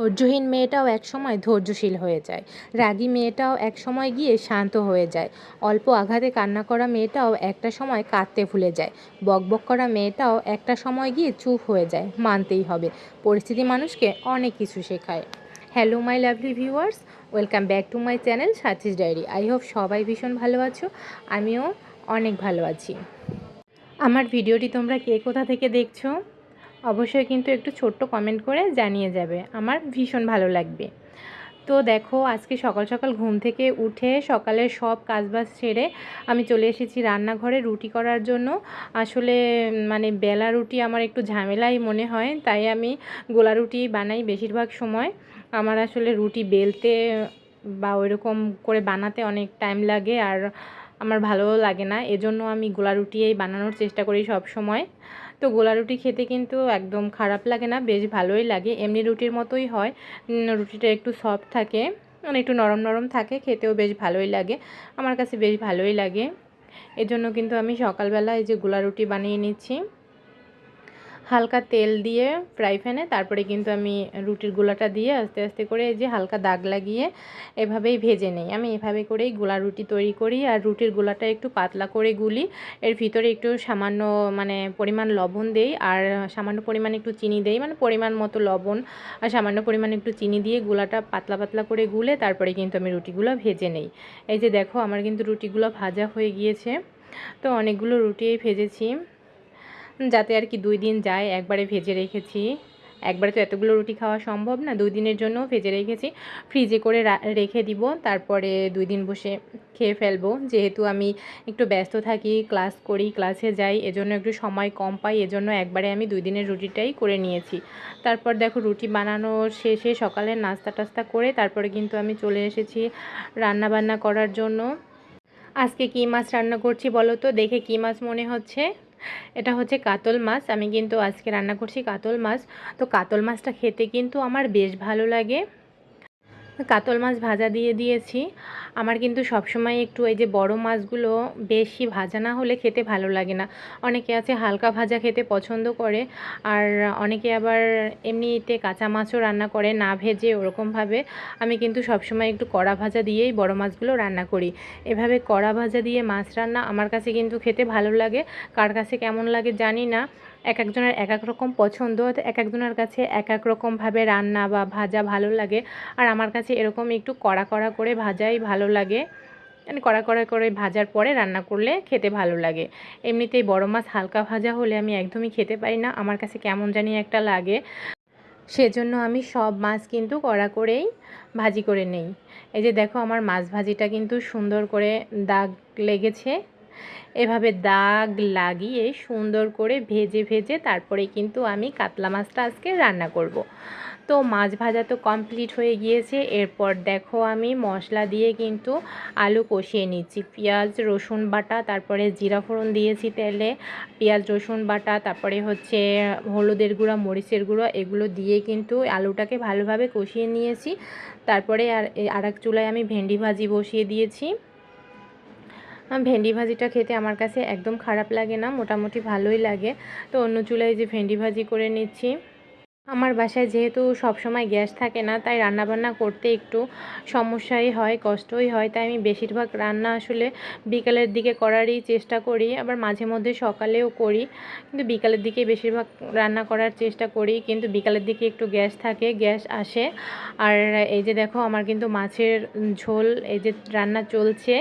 ধৈর্যহীন মেয়েটাও একসময় ধৈর্যশীল হয়ে যায়। রাগী মেয়েটাও এক সময় গিয়ে শান্ত হয়ে যায়। অল্প আঘাতে কান্না করা মেয়েটাও একটা সময় কাঁদতে ভুলে যায়। বকবক করা মেয়েটাও একটা সময় গিয়ে চুপ হয়ে যায়। মানতেই হবে। পরিস্থিতি মানুষকে অনেক কিছু শেখায়। Hello my lovely viewers welcome back to my channel Sathi's diary I hope সবাই ভীষণ ভালো আছো। আমিও অনেক ভালো আছি। আমার ভিডিওটি তোমরা কে কোথা থেকে দেখছ? অবশ্যই কিন্তু একটু ছোট্ট কমেন্ট করে জানিয়ে যাবে। আমার ভীষণ ভালো লাগবে। তো দেখো, আজকে সকাল সকাল ঘুম থেকে উঠে সকালের সব কাজবাজ সেরে আমি চলে এসেছি রান্নাঘরে রুটি করার জন্য। আসলে মানে বেলা রুটি আমার একটু ঝামেলাই মনে হয়, তাই আমি গোলা রুটি বানাই বেশিরভাগ সময়। আমার আসলে রুটি বেলতে বা ওইরকম করে বানাতে অনেক টাইম লাগে আর আমার ভালোও লাগে না। এজন্য আমি গোলা রুটিই বানানোর চেষ্টা করি সব সময়। তো গোলা রুটি খেতে কিন্তু একদম খারাপ লাগে না, বেশ ভালোই লাগে। এমনি রুটির মতোই হয়। রুটিটা একটু সফট থাকে মানে একটু নরম নরম থাকে, খেতেও বেশ ভালোই লাগে। আমার কাছে বেশ ভালোই লাগে। এজন্য কিন্তু আমি সকালবেলা এই যে গোলা রুটি বানিয়ে নিচ্ছি হালকা তেল দিয়ে ফ্রাই প্যানে তারপরে কিন্তু আমি রুটির গোলাটা দিয়ে আস্তে আস্তে করে এই যে হালকা দাগ লাগিয়ে এভাবেই ভেজে নেই। আমি এভাবে করেই গোলা রুটি তৈরি করি আর রুটির গোলাটা একটু পাতলা করে গুলি। এর ভিতরে একটু সামান্য মানে পরিমাণ লবণ দেই আর সামান্য পরিমাণ একটু চিনি দেই মানে পরিমাণ মতো লবণ আর সামান্য পরিমাণ একটু চিনি দিয়ে গোলাটা পাতলা পাতলা করে গুলে তারপরে কিন্তু আমি রুটিগুলো ভেজে নেই। এই যে দেখো, আমার কিন্তু রুটিগুলো ভাজা হয়ে গিয়েছে। তো অনেকগুলো রুটিই ভেজেছি। যাতে আর কি দুই দিন যায়, একবারে ভেজে রেখেছি। একবারে তো এতগুলো রুটি খাওয়া সম্ভব না, দুই দিনের জন্যও ভেজে রেখেছি। ফ্রিজে করে রেখে দিব, তারপরে দুই দিন বসে খেয়ে ফেলব। যেহেতু আমি একটু ব্যস্ত থাকি, ক্লাস করি, ক্লাসে যাই, এজন্য একটু সময় কম পাই, এজন্য একবারে আমি দুই দিনের রুটিটাই করে নিয়েছি। তারপর দেখো রুটি বানানোর শেষে সকালে নাস্তা টাস্তা করে, তারপরে কিন্তু আমি চলে এসেছি রান্না বান্না করার জন্য। আজকে কী মাছ রান্না করছি বলো তো? দেখে কী মাছ মনে হচ্ছে? এটা হচ্ছে কাতল মাছ। আমি কিন্তু আজকে রান্না করছি কাতল মাছ। তো কাতল মাছটা খেতে কিন্তু আমার বেশ ভালো লাগে। কাতল মাছ ভাজা দিয়ে দিয়েছি। আমার কিন্তু সবসময় একটু এই যে বড় মাছগুলো বেশি ভাজা না হলে খেতে ভালো লাগে না। অনেকে আছে হালকা ভাজা খেতে পছন্দ করে, আর অনেকে আবার এমনিতে কাঁচা মাছও রান্না করে না ভেজে ওরকমভাবে। আমি কিন্তু সবসময় একটু কড়া ভাজা দিয়েই বড় মাছগুলো রান্না করি। এভাবে কড়া ভাজা দিয়ে মাছ রান্না আমার কাছে কিন্তু খেতে ভালো লাগে। কার কাছে কেমন লাগে জানি না। এক একজনের এক এক রকম পছন্দ এক একজনের কাছে এক এক রকমভাবে রান্না বা ভাজা ভালো লাগে। আর আমার কাছে এরকম একটু কড়া কড়া করে ভাজাই ভালো লাগে। মানে কড়া কড়া করে ভাজার পরে রান্না করলে খেতে ভালো লাগে। এমনিতেই বড় মাছ হালকা ভাজা হলে আমি একদমই খেতে পারি না। আমার কাছে কেমন জানি একটা লাগে। সেজন্য আমি সব মাছ কিন্তু কড়া করেই ভাজি করে নেই। এই যে দেখো আমার মাছ ভাজিটা কিন্তু সুন্দর করে দাগ লেগেছে। এভাবে দাগ লাগিয়ে সুন্দর করে ভেজে ভেজে তারপরে কিন্তু আমি কাতলা মাছটা আজকে রান্না করব। তো মাছ ভাজা তো কমপ্লিট হয়ে গিয়েছে। এরপর দেখো আমি মশলা দিয়ে কিন্তু আলু কষিয়ে নিচ্ছি। পেঁয়াজ, রসুন বাটা, তারপরে জিরা ফোড়ন দিয়েছি তেলে। পেঁয়াজ, রসুন বাটা, তারপরে হচ্ছে হলুদের গুঁড়া, মরিচের গুঁড়ো, এগুলো দিয়ে কিন্তু আলুটাকে ভালোভাবে কষিয়ে নিয়েছি। তারপরে আর আর এক চুলায় আমি ভেন্ডি ভাজি বসিয়ে দিয়েছি। ভেন্ডি ভাজিটা খেতে আমার কাছে একদম খারাপ লাগে না, মোটামুটি ভালোই লাগে। তো অন্য চুলায় যে ভেন্ডি ভাজি করে নিচ্ছি। আমার বাসায় যেহেতু সব সময় গ্যাস থাকে না, তাই রান্নাবান্না করতে একটু সমস্যাই হয়, কষ্টই হয়। তাই আমি বেশিরভাগ রান্না আসলে বিকালের দিকে করারই চেষ্টা করি, আবার মাঝে মধ্যে সকালেও করি। কিন্তু বিকালের দিকে বেশিরভাগ রান্না করার চেষ্টা করি, কিন্তু বিকালের দিকে একটু গ্যাস থাকে, গ্যাস আসে। আর এই যে দেখো, আমার কিন্তু মাছের ঝোল, এই যে রান্না চলছে,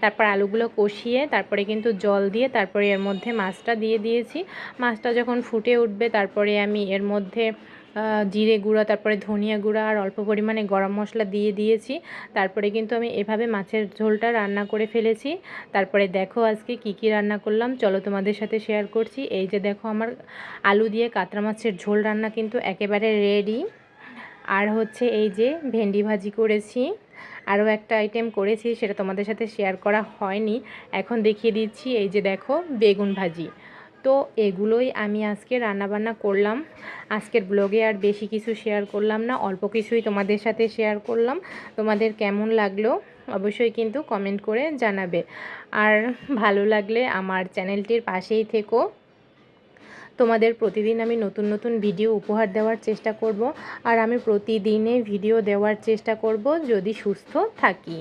তারপর আলুগুলো কষিয়ে, তারপরে কিন্তু জল দিয়ে, তারপরে এর মধ্যে মাছটা দিয়ে দিয়েছি। মাছটা যখন ফুটে উঠবে, তারপরে আমি এর মধ্যে জিরে গুঁড়া, তারপরে ধনিয়া গুঁড়া আর অল্প পরিমাণে গরম মশলা দিয়ে দিয়েছি। তারপরে কিন্তু আমি এভাবে মাছের ঝোলটা রান্না করে ফেলেছি। তারপরে দেখো আজকে কি কি রান্না করলাম। চলো তোমাদের সাথে শেয়ার করছি। এই যে দেখো আমার আলু দিয়ে কাতলা মাছের ঝোল রান্না কিন্তু একেবারে রেডি আর হচ্ছে এই যে ভেন্ডি ভাজি করেছি। আরও একটা আইটেম করেছি, সেটা তোমাদের সাথে শেয়ার করা হয়নি। এখন দেখিয়ে দিচ্ছি, এই যে দেখো বেগুন ভাজি। তো এগুলোই আমি আজকে রান্নাবান্না করলাম। আজকের ব্লগে আর বেশি কিছু শেয়ার করলাম না, অল্প কিছুই তোমাদের সাথে শেয়ার করলাম। তোমাদের কেমন লাগল অবশ্যই কিন্তু কমেন্ট করে জানাবে। আর ভালো লাগলে আমার চ্যানেলটির পাশেই থেকো। তোমাদের প্রতিদিন আমি নতুন নতুন ভিডিও উপহার দেওয়ার চেষ্টা করব। আর আমি প্রতিদিনে ভিডিও দেওয়ার চেষ্টা করব যদি সুস্থ থাকি।